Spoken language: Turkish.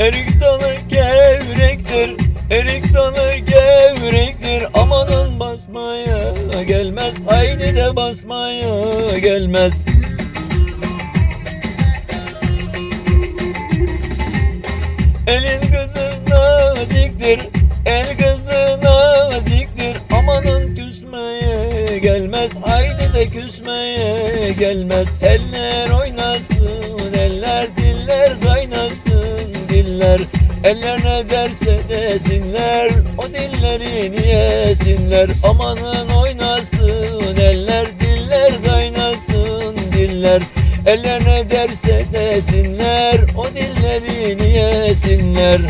Erik dalı gevrektir Erik dalı gevrektir. Amanın basmaya gelmez Haydi de basmaya gelmez. Elin kızı naziktir El kızı naziktir. Amanın küsmeye gelmez Haydi de küsmeye gelmez. Eller oynasın Diller Eller ne derse desinler O dilleri yesinler? Amanın oynasın Eller diller kaynasın Diller. Eller ne derse desinler O dillerini yesinler